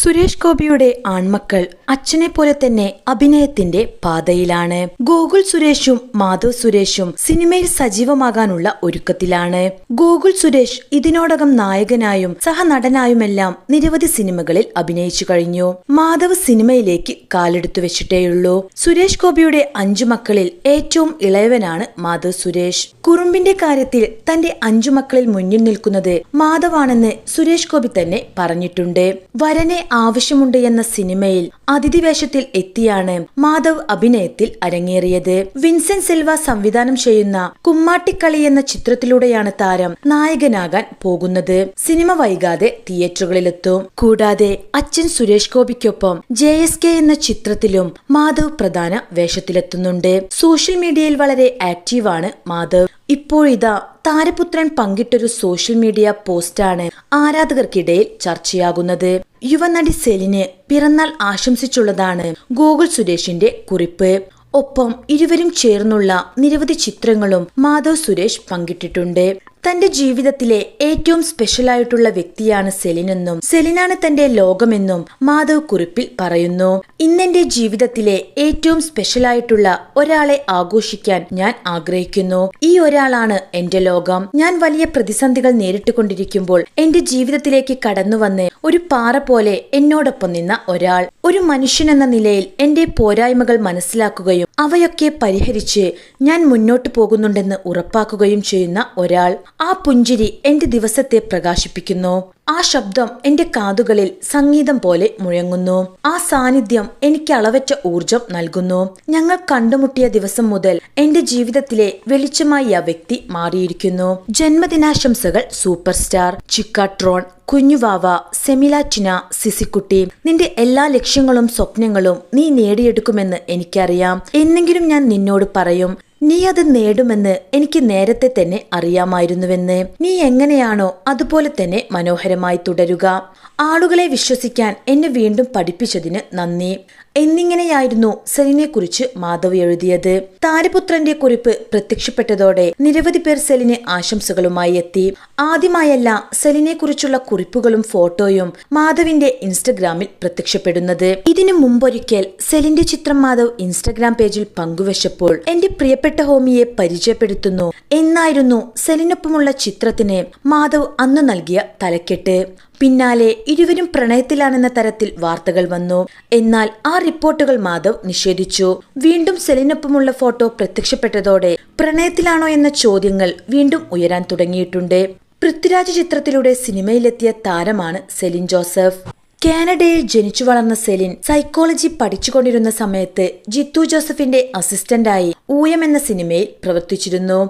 സുരേഷ് ഗോപിയുടെ ആൺമക്കൾ അച്ഛനെ പോലെ തന്നെ അഭിനയത്തിന്റെ പാതയിലാണ്. ഗോകുൽ സുരേഷും മാധവ് സുരേഷും സിനിമയിൽ സജീവമാകാനുള്ള ഒരുക്കത്തിലാണ്. ഗോകുൽ സുരേഷ് ഇതിനോടകം നായകനായും സഹനടനായുമെല്ലാം നിരവധി സിനിമകളിൽ അഭിനയിച്ചു കഴിഞ്ഞു. മാധവ് സിനിമയിലേക്ക് കാലെടുത്തു വെച്ചിട്ടേയുള്ളൂ. സുരേഷ് ഗോപിയുടെ അഞ്ചു മക്കളിൽ ഏറ്റവും ഇളയവനാണ് മാധവ് സുരേഷ്. കുറുമ്പിന്റെ കാര്യത്തിൽ തന്റെ അഞ്ചു മക്കളിൽ മുന്നിൽ നിൽക്കുന്നത് മാധവാണെന്ന് സുരേഷ് ഗോപി തന്നെ പറഞ്ഞിട്ടുണ്ട്. വരനെ ആവശ്യമുണ്ട് എന്ന സിനിമയിൽ അതിഥി വേഷത്തിൽ എത്തിയാണ് മാധവ് അഭിനയത്തിൽ അരങ്ങേറിയത്. വിൻസെന്റ് സെൽവ സംവിധാനം ചെയ്യുന്ന കുമ്മാട്ടിക്കളി എന്ന ചിത്രത്തിലൂടെയാണ് താരം നായകനാകാൻ പോകുന്നത്. സിനിമ വൈകാതെ തിയേറ്ററുകളിലെത്തും. കൂടാതെ അച്ഛൻ സുരേഷ് ഗോപിക്കൊപ്പം ജെ എസ് കെ എന്ന ചിത്രത്തിലും മാധവ് പ്രധാന വേഷത്തിലെത്തുന്നുണ്ട്. സോഷ്യൽ മീഡിയയിൽ വളരെ ആക്റ്റീവാണ് മാധവ്. ഇപ്പോഴിതാ താരപുത്രൻ പങ്കിട്ടൊരു സോഷ്യൽ മീഡിയ പോസ്റ്റാണ് ആരാധകർക്കിടയിൽ ചർച്ചയാകുന്നത്. യുവനടി സെലിന് പിറന്നാൾ ആശംസിച്ചുള്ളതാണ് ഗോകുൽ സുരേഷിന്റെ കുറിപ്പ്. ഒപ്പം ഇരുവരും ചേർന്നുള്ള നിരവധി ചിത്രങ്ങളും മാധവ് സുരേഷ് പങ്കിട്ടിട്ടുണ്ട്. തന്റെ ജീവിതത്തിലെ ഏറ്റവും സ്പെഷ്യലായിട്ടുള്ള വ്യക്തിയാണ് സെലിനെന്നും സെലിനാണ് തന്റെ ലോകമെന്നും മാധവ് കുറിപ്പിൽ പറയുന്നു. ഇന്നെന്റെ ജീവിതത്തിലെ ഏറ്റവും സ്പെഷ്യലായിട്ടുള്ള ഒരാളെ ആഘോഷിക്കാൻ ഞാൻ ആഗ്രഹിക്കുന്നു. ഈ ഒരാളാണ് എന്റെ ലോകം. ഞാൻ വലിയ പ്രതിസന്ധികൾ നേരിട്ടുകൊണ്ടിരിക്കുമ്പോൾ എന്റെ ജീവിതത്തിലേക്ക് കടന്നു വന്ന് ഒരു പാറ പോലെ എന്നോടൊപ്പം നിന്ന ഒരാൾ. ഒരു മനുഷ്യനെന്ന നിലയിൽ എന്റെ പോരായ്മകൾ മനസ്സിലാക്കുകയും അവയൊക്കെ പരിഹരിച്ച് ഞാൻ മുന്നോട്ടു പോകുന്നുണ്ടെന്ന് ഉറപ്പാക്കുകയും ചെയ്യുന്ന ഒരാൾ. ആ പുഞ്ചിരി എന്റെ ദിവസത്തെ പ്രകാശിപ്പിക്കുന്നു. ആ ശബ്ദം എന്റെ കാതുകളിൽ സംഗീതം പോലെ മുഴങ്ങുന്നു. ആ സാന്നിധ്യം എനിക്ക് അളവറ്റ ഊർജം നൽകുന്നു. ഞങ്ങൾ കണ്ടുമുട്ടിയ ദിവസം മുതൽ എന്റെ ജീവിതത്തിലെ വെളിച്ചമായി ആ വ്യക്തി മാറിയിരിക്കുന്നു. ജന്മദിനാശംസകൾ സൂപ്പർ സ്റ്റാർ ചിക്കാട്രോൺ കുഞ്ഞുവാവ സെമിലാറ്റിന സിസിക്കുട്ടി. നിന്റെ എല്ലാ ലക്ഷ്യങ്ങളും സ്വപ്നങ്ങളും നീ നേടിയെടുക്കുമെന്ന് എനിക്കറിയാം. എന്നെങ്കിലും ഞാൻ നിന്നോട് പറയും നീ അത് നേടുമെന്ന് എനിക്ക് നേരത്തെ തന്നെ അറിയാമായിരുന്നുവെന്ന്. നീ എങ്ങനെയാണോ അതുപോലെ തന്നെ മനോഹരമായി തുടരുക. ആളുകളെ വിശ്വസിക്കാൻ എന്നെ വീണ്ടും പഠിപ്പിച്ചതിന് നന്ദി. എന്നിങ്ങനെയായിരുന്നു സെലിനെ കുറിച്ച് മാധവ് എഴുതിയത്. താരപുത്രന്റെ കുറിപ്പ് പ്രത്യക്ഷപ്പെട്ടതോടെ നിരവധി പേർ സെലിന് ആശംസകളുമായി എത്തി. ആദ്യമായല്ല സെലിനെ കുറിച്ചുള്ള കുറിപ്പുകളും ഫോട്ടോയും മാധവിന്റെ ഇൻസ്റ്റഗ്രാമിൽ പ്രത്യക്ഷപ്പെടുന്നത്. ഇതിനു മുമ്പൊരിക്കൽ സെലിന്റെ ചിത്രം മാധവ് ഇൻസ്റ്റഗ്രാം പേജിൽ പങ്കുവച്ചപ്പോൾ എന്റെ പ്രിയപ്പെട്ട ഹോമിയെ പരിചയപ്പെടുത്തുന്നു. എന്നായിരുന്നു സെലിനൊപ്പമുള്ള ചിത്രത്തിന് മാധവ് അന്ന് നൽകിയ തലക്കെട്ട്. പിന്നാലെ ഇരുവരും പ്രണയത്തിലാണെന്ന തരത്തിൽ വാർത്തകൾ വന്നു. എന്നാൽ ആ റിപ്പോർട്ടുകൾ മാധവ് നിഷേധിച്ചു. വീണ്ടും സെലിനൊപ്പമുള്ള ഫോട്ടോ പ്രത്യക്ഷപ്പെട്ടതോടെ പ്രണയത്തിലാണോ എന്ന ചോദ്യങ്ങൾ വീണ്ടും ഉയരാൻ തുടങ്ങിയിട്ടുണ്ട്. പൃഥ്വിരാജ് ചിത്രത്തിലൂടെ സിനിമയിലെത്തിയ താരമാണ് സെലിൻ ജോസഫ്. കാനഡയിൽ ജനിച്ചു വളർന്ന സെലിൻ സൈക്കോളജി പഠിച്ചുകൊണ്ടിരുന്ന സമയത്ത് ജിത്തു ജോസഫിന്റെ അസിസ്റ്റന്റായി ഊയം എന്ന സിനിമയിൽ പ്രവർത്തിച്ചിരുന്നു.